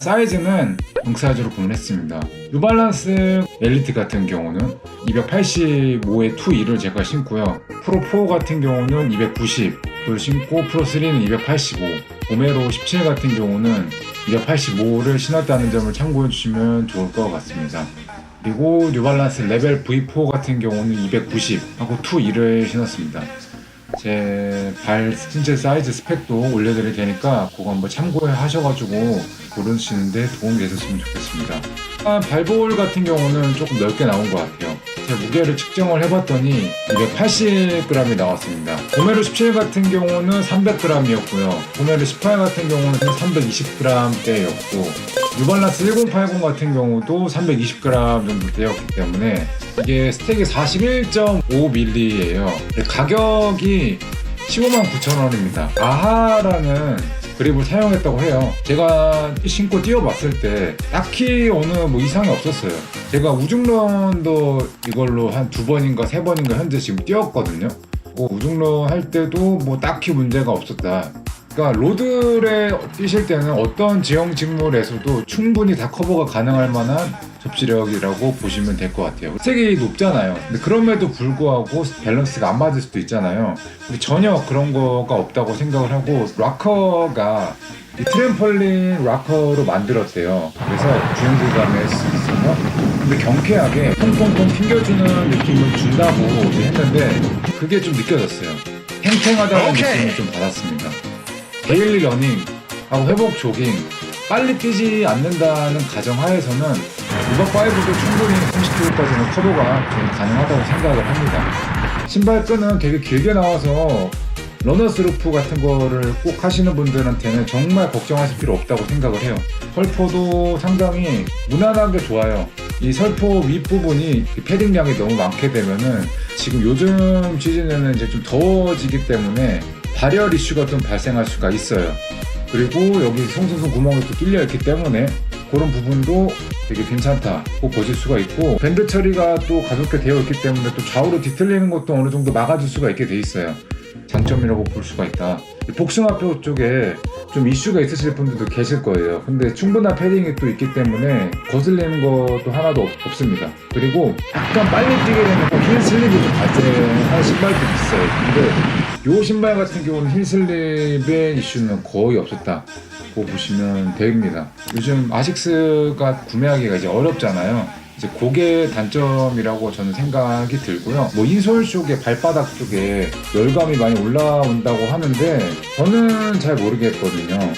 사이즈는 응사이즈로 구매했습니다. 뉴발란스 엘리트 같은 경우는 285의 2.2를 제가 신고요. 프로 4 같은 경우는 290을 신고 프로 3는 285, 보메로 17 같은 경우는 285를 신었다는 점을 참고해 주시면 좋을 것 같습니다. 그리고 뉴발란스 레벨 V4 같은 경우는 290하고 2.2를 신었습니다. 제 발 신체 사이즈 스펙도 올려드릴 테니까 그거 한번 참고해 하셔가지고 고르시는데 도움이 되셨으면 좋겠습니다. 아, 발볼 같은 경우는 조금 넓게 나온 것 같아요. 제 무게를 측정을 해봤더니 280g이 나왔습니다. 보메르 17 같은 경우는 300g이었고요. 보메르 18 같은 경우는 320g대였고 뉴발란스 1080 같은 경우도 320g 정도 되었기 때문에 이게 스택이 41.5mm예요. 가격이 15만 9천 원입니다. 아하라는 그립을 사용했다고 해요. 제가 신고 뛰어봤을 때 딱히 어느 뭐 이상이 없었어요. 제가 우중런도 이걸로 한 두 번인가 세 번인가 현재 지금 뛰었거든요. 뭐 우중런 할 때도 뭐 딱히 문제가 없었다. 그러니까 로드에 뛰실 때는 어떤 지형 직물에서도 충분히 다 커버가 가능할 만한 접지력이라고 보시면 될 것 같아요. 색이 높잖아요. 근데 그럼에도 불구하고 밸런스가 안 맞을 수도 있잖아요. 전혀 그런 거가 없다고 생각을 하고 락커가 이 트램펄린 락커로 만들었대요. 그래서 주행 구간에 수 있어서 근데 경쾌하게 통통통 튕겨주는 느낌을 준다고 했는데 그게 좀 느껴졌어요. 탱탱하다는 오케이. 느낌을 좀 받았습니다. 데일리 러닝 하고 회복 조깅 빨리 뛰지 않는다는 가정하에서는 우버 5도 충분히 30km까지는 커버가 좀 가능하다고 생각을 합니다. 신발 끈은 되게 길게 나와서 러너스 루프 같은 거를 꼭 하시는 분들한테는 정말 걱정하실 필요 없다고 생각을 해요. 설포도 상당히 무난하게 좋아요. 이 설포 윗부분이 패딩량이 너무 많게 되면은 지금 요즘 시즌에는 이제 좀 더워지기 때문에 발열 이슈가 좀 발생할 수가 있어요. 그리고 여기 송송송 구멍이 또 뚫려 있기 때문에 그런 부분도 되게 괜찮다고 보실 수가 있고 밴드 처리가 또 가볍게 되어 있기 때문에 또 좌우로 뒤틀리는 것도 어느 정도 막아줄 수가 있게 돼 있어요. 장점이라고 볼 수가 있다. 복숭아표 쪽에 좀 이슈가 있으실 분들도 계실 거예요. 근데 충분한 패딩이 또 있기 때문에 거슬리는 것도 하나도 없, 없습니다. 그리고 약간 빨리 뛰게 되면 힐 슬립이 좀 발생하는 신발도 있어요. 근데 이 신발 같은 경우는 힐 슬립의 이슈는 거의 없었다. 고 보시면 됩니다. 요즘 아식스가 구매하기가 이제 어렵잖아요. 이제 그게 단점이라고 저는 생각이 들고요. 뭐 인솔 쪽에 발바닥 쪽에 열감이 많이 올라온다고 하는데 저는 잘 모르겠거든요.